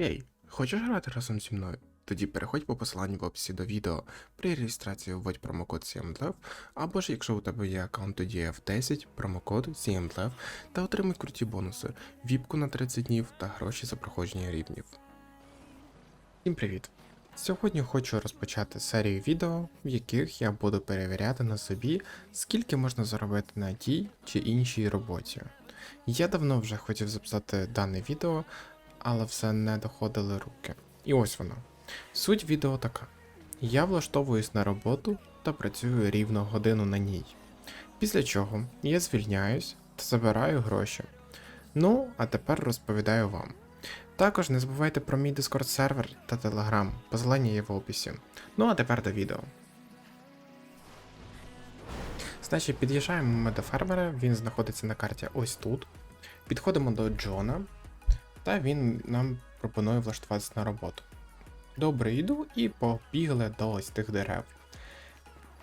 Ей, хочеш грати разом зі мною? Тоді переходь по посиланню в описі до відео. При реєстрації вводь промокод CMDLEV, або ж якщо у тебе є аккаунт тоді F10, промокод CMDLEV та отримай круті бонуси, віпку на 30 днів та гроші за проходження рівнів. Всім привіт! Сьогодні хочу розпочати серію відео, в яких я буду перевіряти на собі, скільки можна заробити на тій чи іншій роботі. Я давно вже хотів записати дане відео, але все не доходили руки. І ось воно. Суть відео така: я влаштовуюсь на роботу та працюю рівно годину на ній. Після чого я звільняюсь та забираю гроші. Ну, а тепер розповідаю вам. Також не забувайте про мій Discord сервер та Telegram, посилання є в описі. Ну а тепер до відео. Значить, під'їжджаємо ми до фермера, він знаходиться на карті ось тут. Підходимо до Джона, та він нам пропонує влаштуватися на роботу. Добре, йду і побігли до ось тих дерев.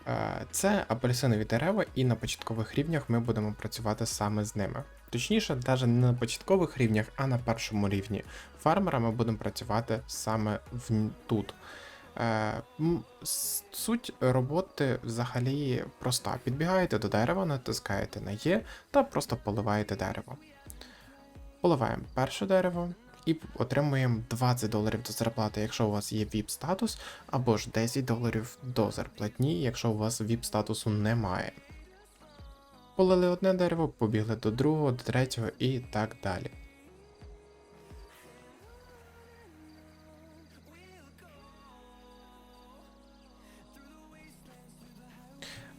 Е, Це апельсинові дерева, і на початкових рівнях ми будемо працювати саме з ними. Точніше, навіть не на початкових рівнях, а на першому рівні фармера ми будемо працювати саме в... тут. Е, Суть роботи взагалі проста. Підбігаєте до дерева, натискаєте на Є та просто поливаєте дерево. Поливаємо перше дерево і отримуємо 20 доларів до зарплати, якщо у вас є VIP статус, або ж 10 доларів до зарплатні, якщо у вас VIP статусу немає. Полили одне дерево, побігли до другого, до третього і так далі.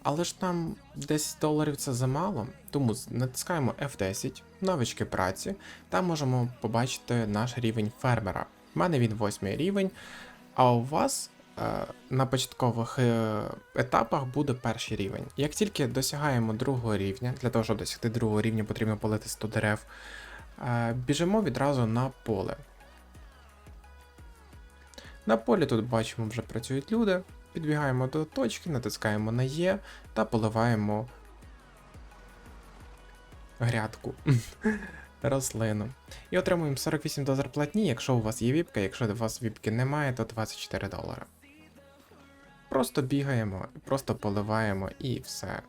Але ж нам 10 доларів це замало, тому натискаємо F10, навички праці, та можемо побачити наш рівень фермера. У мене він 8 рівень, а у вас е, на початкових е, етапах буде перший рівень. Як тільки досягаємо другого рівня, для того, щоб досягти другого рівня, потрібно полити 100 дерев, е, біжимо відразу на поле. На полі тут бачимо, вже працюють люди. Підбігаємо до точки, натискаємо на Є та поливаємо грядку. Рослину. І отримуємо 48 до зарплатні, якщо у вас є віпка, якщо у вас віпки немає, то 24 долари. Просто бігаємо, просто поливаємо і все.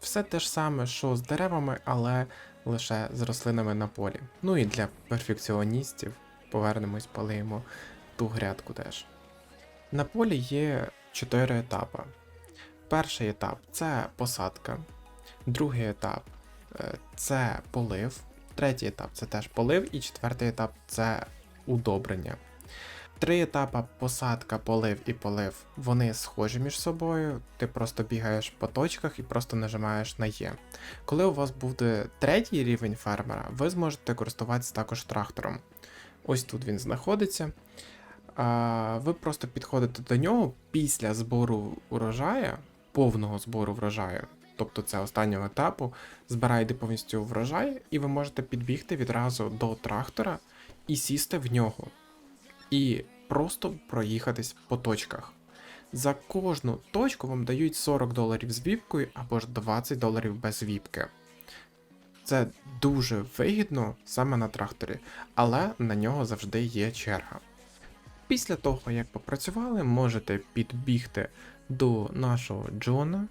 Все те ж саме, що з деревами, але лише з рослинами на полі. Ну і для перфекціоністів повернемось, полиємо ту грядку теж. На полі є 4 етапи. Перший етап це посадка, другий етап е, це полив, третій етап це теж полив, і четвертий етап це удобрення. Три етапи посадка, полив і полив, вони схожі між собою. Ти просто бігаєш по точках і просто нажимаєш на Є. Коли у вас буде третій рівень фермера, ви зможете користуватися також трактором. Ось тут він знаходиться. Ви просто підходите до нього після збору урожаю, повного збору врожаю, тобто це останнього етапу, збираєте повністю врожай, і ви можете підбігти відразу до трактора і сісти в нього. І просто проїхатись по точках. За кожну точку вам дають 40 доларів з віпкою або ж 20 доларів без віпки. Це дуже вигідно саме на тракторі, але на нього завжди є черга. Після того, як попрацювали, можете підбігти до нашого Джона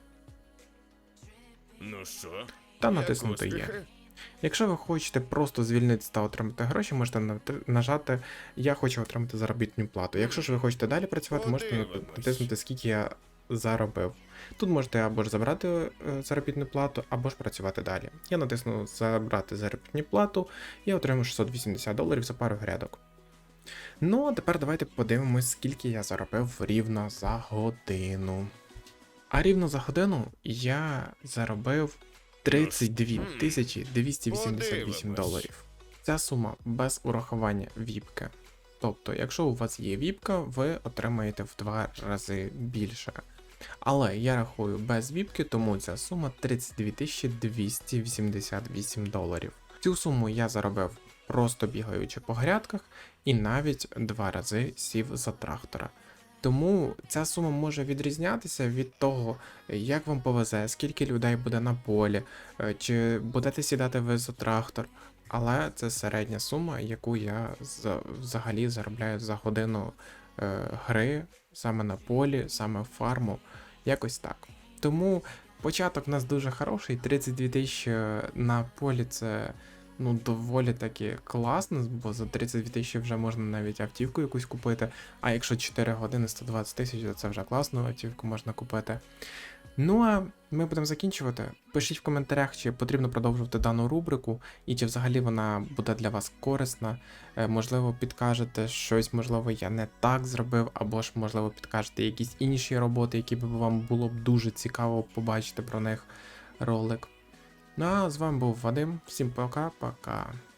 Ну що? та натиснути Є. Якщо ви хочете просто звільнитися та отримати гроші, можете нажати Я хочу отримати заробітну плату. Якщо ж ви хочете далі працювати, можете натиснути скільки я заробив. Тут можете або ж забрати е, заробітну плату, або ж працювати далі. Я натисну забрати заробітну плату і отримаю 680 доларів за пару грядок. Ну, а тепер давайте подивимось, скільки я заробив рівно за годину. А рівно за годину я заробив 32 тисячі 288 доларів. Ця сума без урахування віпки. Тобто, якщо у вас є віпка, ви отримаєте в два рази більше. Але я рахую без віпки, тому ця сума 32 288 доларів. Цю суму я заробив просто бігаючи по грядках, і навіть два рази сів за трактора. Тому ця сума може відрізнятися від того, як вам повезе, скільки людей буде на полі, е, чи будете сідати ви за трактор, але це середня сума, яку я взагалі заробляю за годину е, гри саме на полі, саме в фарму, якось так. Тому початок у нас дуже хороший, 32 тисячі на полі це ну, доволі таки класно, бо за 32 тисячі вже можна навіть автівку якусь купити. А якщо 4 години 120 тисяч, то це вже класну автівку можна купити. Ну а ми будемо закінчувати. Пишіть в коментарях, чи потрібно продовжувати дану рубрику, і чи взагалі вона буде для вас корисна. Е, Можливо, підкажете щось, можливо, я не так зробив, або ж, можливо, підкажете якісь інші роботи, які б вам було б дуже цікаво побачити про них ролик. Ну а з вами був Вадим. Всім пока-пока.